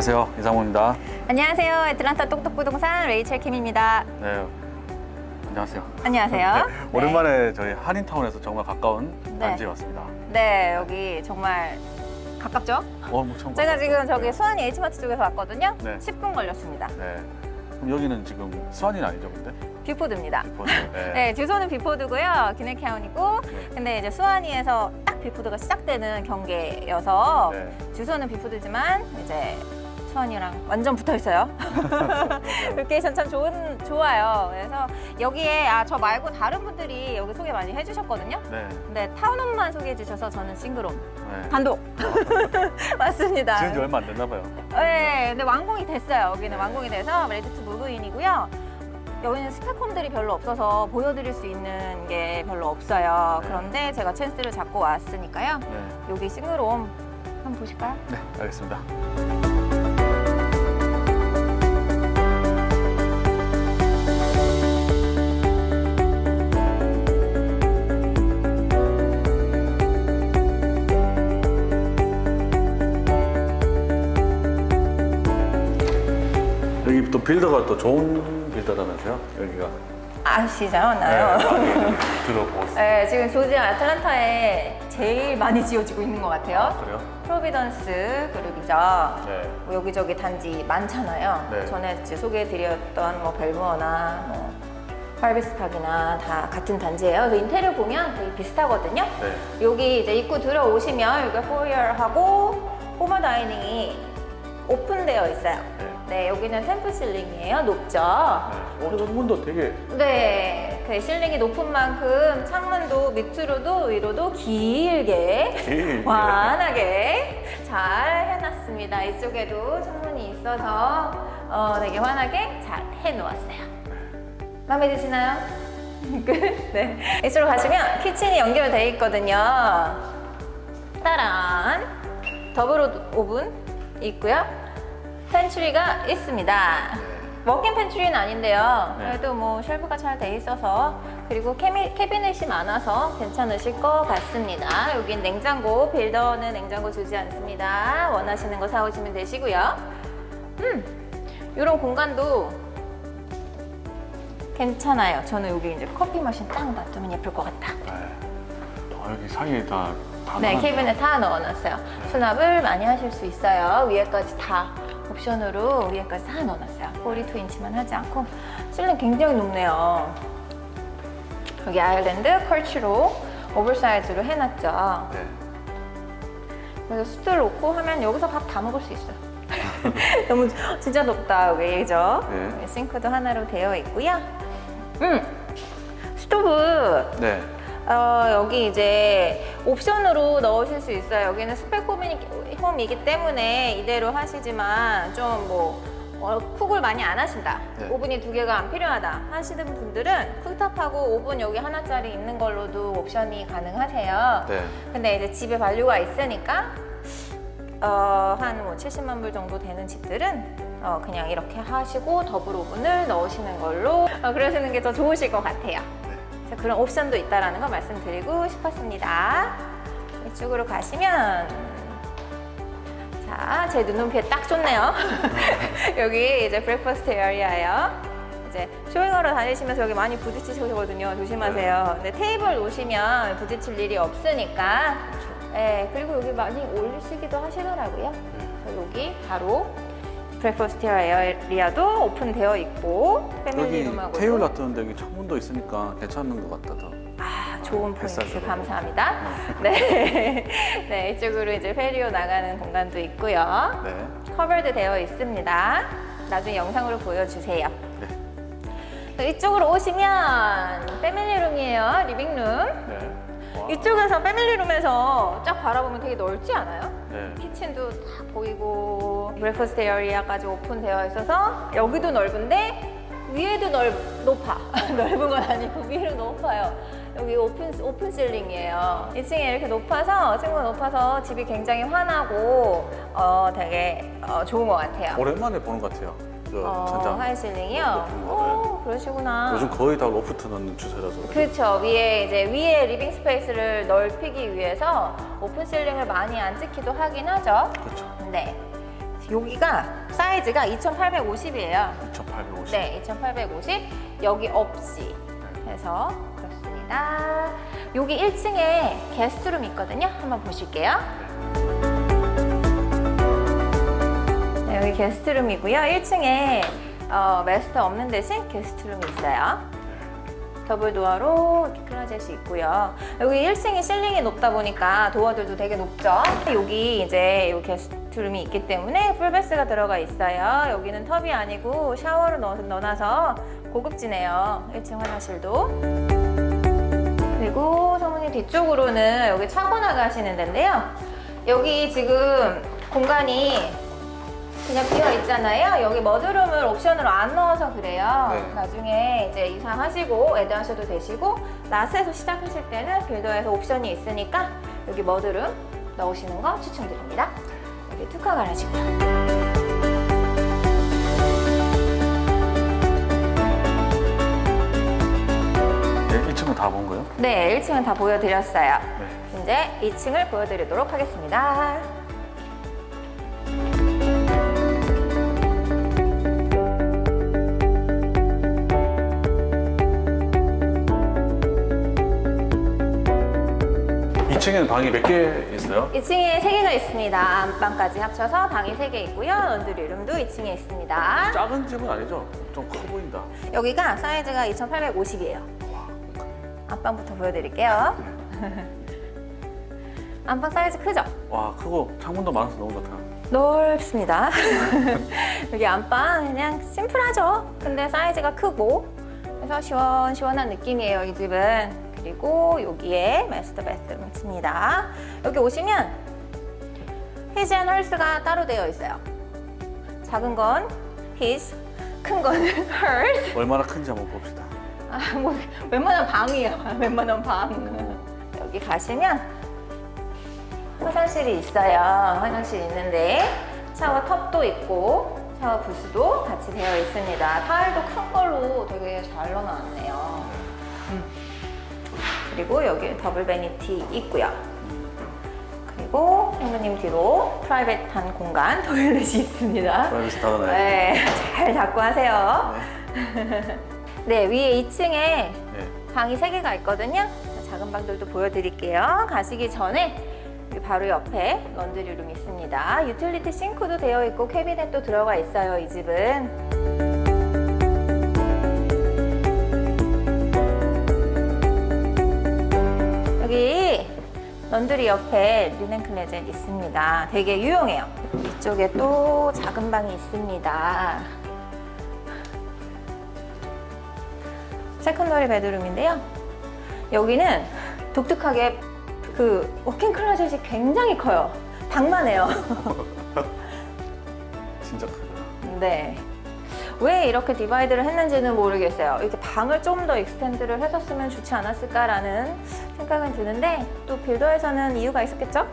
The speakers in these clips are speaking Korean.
안녕하세요. 이상훈입니다. 안녕하세요. 애틀란타 똑똑부동산 레이첼 킴입니다. 네. 안녕하세요. 안녕하세요. 네, 오랜만에 저희 한인타운에서 정말 가까운 네. 단지에 왔습니다. 네, 여기 정말 가깝죠? 어, 엄청 제가 가깝죠? 지금 저기 네. 수완이 H마트 쪽에서 왔거든요. 네. 10분 걸렸습니다. 네. 그럼 여기는 지금 수완이는 아니죠, 근데? 뷰포드입니다. 비포드. 네. 네, 주소는 뷰포드고요. 기네카운이고, 네. 근데 이제 수완이에서 딱 뷰포드가 시작되는 경계여서 네. 주소는 뷰포드지만 이제 수완이랑 완전 붙어 있어요. 로케이션 참 좋은 좋아요. 그래서 여기에 아 저 말고 다른 분들이 여기 소개 많이 해주셨거든요. 네. 근데 타운홈만 소개해 주셔서 저는 싱글홈 네. 단독 맞습니다. 지은 지 얼마 안 됐나 봐요. 네, 근데 완공이 됐어요. 여기는 완공이 돼서 레디 투 무브인이고요. 여기는 스펙홈들이 별로 없어서 보여드릴 수 있는 게 별로 없어요. 네. 그런데 제가 찬스를 잡고 왔으니까요. 네. 여기 싱글홈 한번 보실까요? 네, 알겠습니다. 또 빌더가 또 좋은 빌더라면서요? 여기가 아시죠? 네, 나요? 많이 들어보고. 네, 지금 조지아 아틀란타에 제일 많이 지어지고 있는 것 같아요. 아, 그래요? 프로비던스 그룹이죠. 네. 뭐 여기저기 단지 많잖아요. 네. 전에 이제 소개해드렸던 뭐 벨무어나 뭐 할비스팍이나 다 같은 단지예요. 그래서 인테리어 보면 되게 비슷하거든요. 네. 여기 이제 입구 들어오시면 여기가 포리어하고 포머 다이닝이 오픈되어 있어요. 네. 네, 여기는 템플 실링이에요. 높죠? 네. 어, 창문도 되게 네, 그 실링이 높은 만큼 창문도 밑으로도 위로도 길게 길게. 환하게 잘 해놨습니다. 이쪽에도 창문이 있어서 어, 되게 환하게 잘 해놓았어요. 마음에 드시나요? 끝. 네. 이쪽으로 가시면 키친이 연결되어 있거든요. 따란 더블 오븐 있고요. 펜츄리가 있습니다. 워킹 펜츄리는 아닌데요. 네. 그래도 뭐 쉘프가 잘 돼 있어서 그리고 캐미, 캐비넷이 많아서 괜찮으실 것 같습니다. 여긴 냉장고, 빌더는 냉장고 주지 않습니다. 원하시는 거 사오시면 되시고요. 음, 이런 공간도 괜찮아요. 저는 여기 이제 커피 머신 딱 놔두면 예쁠 것 같다. 네. 아, 여기 사이에 다, 다 네. 캐비넷 다 넣어놨어요. 수납을 많이 하실 수 있어요. 위에까지 다 옵션으로 위에까지 다 넣어놨어요. 42인치만 하지 않고 실링 굉장히 높네요. 여기 아일랜드 컬치로 오버사이즈로 해놨죠. 네. 그래서 숯을 놓고 하면 여기서 밥 다 먹을 수 있어요. 너무 진짜 높다 여기 그죠? 네. 싱크도 하나로 되어 있고요. 음 스토브 네. 어, 여기 이제 옵션으로 넣으실 수 있어요. 여기는 스펙 홈이, 홈이기 때문에 이대로 하시지만 좀뭐 어, 쿡을 많이 안 하신다. 네. 오븐이 두 개가 안 필요하다 하시는 분들은 쿡탑하고 오븐 여기 하나짜리 있는 걸로도 옵션이 가능하세요. 네. 근데 이제 집에 반류가 있으니까 어, 한뭐 70만 불 정도 되는 집들은 어, 그냥 이렇게 하시고 더블 오븐을 넣으시는 걸로 어, 그러시는 게 더 좋으실 것 같아요. 네. 그런 옵션도 있다라는 거 말씀드리고 싶었습니다. 이쪽으로 가시면 자, 제 눈높이에 딱 좋네요. 여기 이제 브렉퍼스트 에어리아예요. 이제 쇼잉하러 다니시면서 여기 많이 부딪히시거든요. 조심하세요. 근데 테이블 놓으시면 부딪힐 일이 없으니까. 네, 그리고 여기 많이 올리시기도 하시더라고요. 그래서 여기 바로 브렉퍼스트 에어리아도 오픈되어 있고 패밀리 룸하고 테이블 놔두는데 여기 창문도 있으니까 괜찮은 것 같다. 더. 아, 좋은 포인트 감사합니다. 네. 네, 이쪽으로 이제 페리오 나가는 공간도 있고요. 네. 커버드 되어 있습니다. 나중에 영상으로 보여주세요. 네. 이쪽으로 오시면 패밀리룸이에요. 리빙룸. 네. 와. 이쪽에서 패밀리룸에서 쫙 바라보면 되게 넓지 않아요? 네. 키친도 다 보이고 브레이퍼스트 에어리아까지 오픈되어 있어서 여기도 넓은데 위에도 넓, 높아 넓은 건 아니고 위로 높아요 여기 오픈, 오픈 실링이에요 2층에 이렇게 높아서 층고 높아서 집이 굉장히 환하고 어, 되게 어, 좋은 것 같아요 오랜만에 보는 것 같아요. 저 어, 천장. 하이 실링이요? 높은 거, 오 그러시구나 요즘 거의 다 로프트 넣는 추세라서. 그렇죠. 위에 이제 위에 리빙 스페이스를 넓히기 위해서 오픈 실링을 많이 안 찍기도 하긴 하죠. 그렇죠. 네. 여기가 사이즈가 2,850이에요. 2,850. 네, 2,850 여기 없이 해서 그렇습니다. 여기 1층에 게스트룸 있거든요. 한번 보실게요. 여기 게스트룸이고요. 1층에 어, 마스터 없는 대신 게스트룸이 있어요. 더블 도어로 이렇게 클로젯이 있고요. 여기 1층이 실링이 높다 보니까 도어들도 되게 높죠. 여기 이제 이 게스트룸이 있기 때문에 풀베스가 들어가 있어요. 여기는 텁이 아니고 샤워를 넣, 넣어놔서 고급지네요. 1층 화장실도. 그리고 사모님 뒤쪽으로는 여기 차고 나가시는 데인데요. 여기 지금 공간이 그냥 비어 있잖아요. 여기 머드룸을 옵션으로 안 넣어서 그래요. 네. 나중에 이제 이사하시고 애드하셔도 되시고 라스에서 시작하실 때는 빌더에서 옵션이 있으니까 여기 머드룸 넣으시는 거 추천드립니다. 여기 투카 가라지고요. 네, 1층은 다 본 거예요? 네, 1층은 다 보여드렸어요. 네. 이제 2층을 보여드리도록 하겠습니다. 2층에는 방이 몇 개 있어요? 2층에 3개가 있습니다. 안방까지 합쳐서 방이 3개 있고요. 런드리 룸도 2층에 있습니다. 작은 집은 아니죠? 좀 커 보인다. 여기가 사이즈가 2,850이에요. 안방부터 보여드릴게요. 안방 사이즈 크죠? 와, 크고 창문도 많아서 너무 좋다. 넓습니다. 여기 안방 그냥 심플하죠? 근데 사이즈가 크고 그래서 시원시원한 느낌이에요, 이 집은. 그리고 여기에 마스터 베스룸 있습니다. 여기 오시면 히즈 앤 헐스가 따로 되어 있어요. 작은 건 히즈, 큰 거는 헐스. 얼마나 큰지 한번 봅시다. 아, 뭐 웬만한 방이에요. 웬만한 방. 여기 가시면 화장실이 있어요. 화장실 있는데 샤워 텁도 있고 샤워 부스도 같이 되어 있습니다. 타일도 큰 걸로 되게 잘 넣어놨네요. 음. 그리고 여기 더블 베니티 있고요. 그리고 현무님 뒤로 프라이빗한 공간 토일렛이 있습니다. 프라이빗 닫아놔요. 네, 잘 잡고 하세요. 네. 네, 위에 2층에 네. 방이 3개가 있거든요. 작은 방들도 보여드릴게요. 가시기 전에 여기 바로 옆에 런드리룸 있습니다. 유틸리티 싱크도 되어 있고 캐비넷도 들어가 있어요, 이 집은. 런드리 옆에 리넨 클레젯 있습니다. 되게 유용해요. 이쪽에 또 작은 방이 있습니다. 세컨더리 베드룸인데요. 여기는 독특하게 그 워킹 클로젯이 굉장히 커요. 방만 해요. 진짜 크다. 네. 왜 이렇게 디바이드를 했는지는 모르겠어요. 이렇게 방을 좀 더 익스텐드를 해줬으면 좋지 않았을까라는 생각은 드는데 또 빌더에서는 이유가 있었겠죠?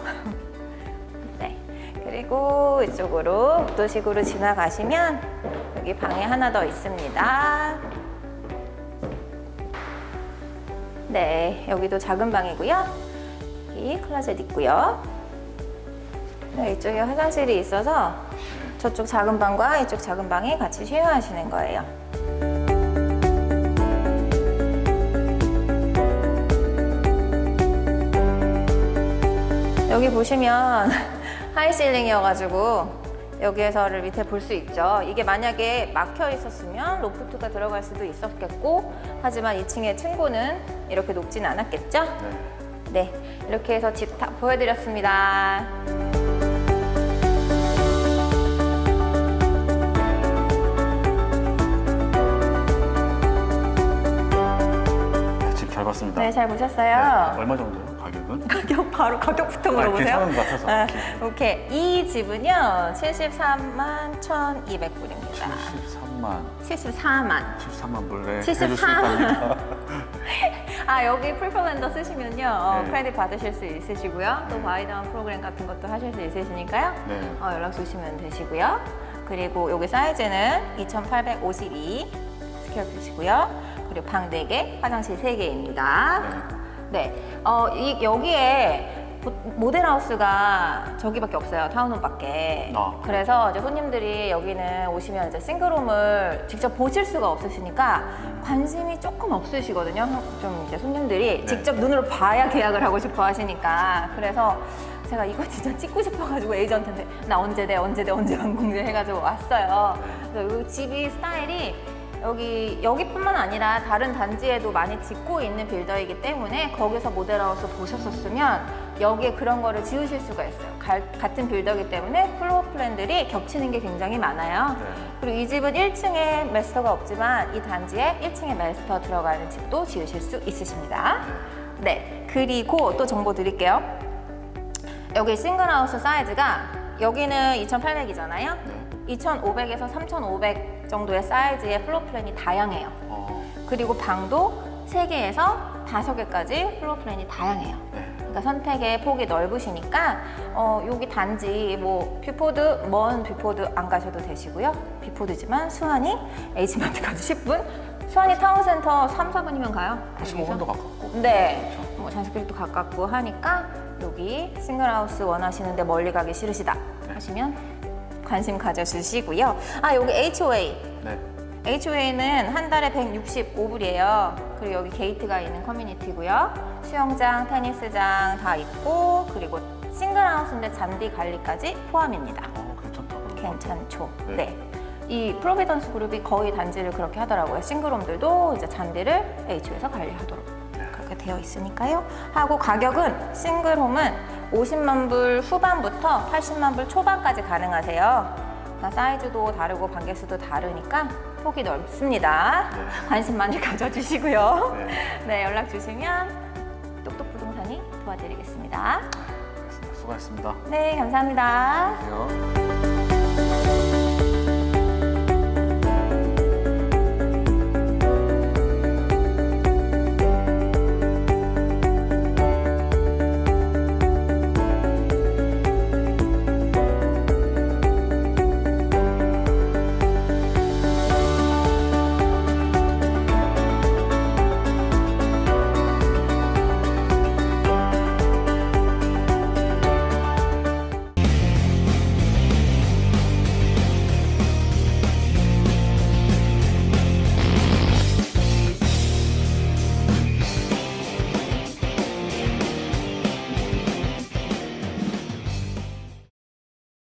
네. 그리고 이쪽으로 복도식으로 지나가시면 여기 방에 하나 더 있습니다. 네, 여기도 작은 방이고요. 여기 클로젯 있고요. 네, 이쪽에 화장실이 있어서 저쪽 작은 방과 이쪽 작은 방이 같이 쉐어하시는 거예요. 여기 보시면 하이실링이어가지고 여기에서를 밑에 볼 수 있죠. 이게 만약에 막혀 있었으면 로프트가 들어갈 수도 있었겠고 하지만 2층의 층고는 이렇게 높진 않았겠죠? 네. 네, 이렇게 해서 집 다 보여드렸습니다. 봤습니다. 네, 잘 네. 보셨어요? 얼마 정도요? 가격은? 가격 바로 가격부터 아, 물어보세요. 괜찮은 것 같아서. 아, 오케이. 이 집은요, 73만 1,200불입니다. 73만. 74만. 73만 불에 74. 해줄 수 있답니다. 아, 여기 풀플랜더 쓰시면요, 어, 네. 크레딧 받으실 수 있으시고요. 또 바이다운 프로그램 같은 것도 하실 수 있으시니까요. 네. 어, 연락 주시면 되시고요. 그리고 여기 사이즈는 2,852 스퀘어 핏이고요. 그리고 방 4개, 화장실 3개입니다. 네. 네. 어, 이, 여기에 보- 모델하우스가 저기밖에 없어요. 타운홈밖에. 아. 그래서 이제 손님들이 여기는 오시면 이제 싱글홈을 직접 보실 수가 없으시니까 관심이 조금 없으시거든요. 좀 이제 손님들이 네. 직접 눈으로 봐야 계약을 하고 싶어 하시니까. 그래서 제가 이거 진짜 찍고 싶어가지고 에이전트한테 나 언제 돼 언제 돼 언제 완공돼 해가지고 왔어요. 그래서 이 집이 스타일이 여기 여기뿐만 아니라 다른 단지에도 많이 짓고 있는 빌더이기 때문에 거기서 모델하우스 보셨었으면 여기에 그런 거를 지으실 수가 있어요. 갈- 같은 빌더이기 때문에 플로어 플랜들이 겹치는 게 굉장히 많아요. 네. 그리고 이 집은 1층에 마스터가 없지만 이 단지에 1층에 마스터 들어가는 집도 지으실 수 있으십니다. 네, 그리고 또 정보 드릴게요. 여기 싱글하우스 사이즈가 여기는 2,800이잖아요. 네. 2,500에서 3,500 정도의 사이즈의 플로어 플랜이 다양해요. 어, 그리고 방도 3개에서 5개까지 플로어 플랜이 다양해요. 네. 그러니까 선택의 폭이 넓으시니까 어, 여기 단지 뭐 뷰포드 먼 뷰포드 안 가셔도 되시고요. 뷰포드지만 수완이 H마트 가서 10분, 수완이 타운센터 3, 4분이면 가요. 여기서. 15분도 가깝고. 네. 뭐 장식길도 가깝고 하니까 여기 싱글하우스 원하시는데 멀리 가기 싫으시다 네. 하시면 관심 가져주시고요. 아 여기 HOA. 네. HOA는 한 달에 165불이에요. 그리고 여기 게이트가 있는 커뮤니티고요. 수영장, 테니스장 다 있고 그리고 싱글하우스인데 잔디 관리까지 포함입니다. 어, 괜찮다. 괜찮죠? 네. 네. 이 프로비던스 그룹이 거의 단지를 그렇게 하더라고요. 싱글홈들도 이제 잔디를 HO에서 관리하도록 그렇게 되어 있으니까요. 하고 가격은 싱글홈은 50만 불 후반부터 80만 불 초반까지 가능하세요. 사이즈도 다르고 반개수도 다르니까 폭이 넓습니다. 네. 관심 많이 가져주시고요. 네. 네, 연락 주시면 똑똑 부동산이 도와드리겠습니다. 수고하셨습니다. 네, 감사합니다. 안녕하세요.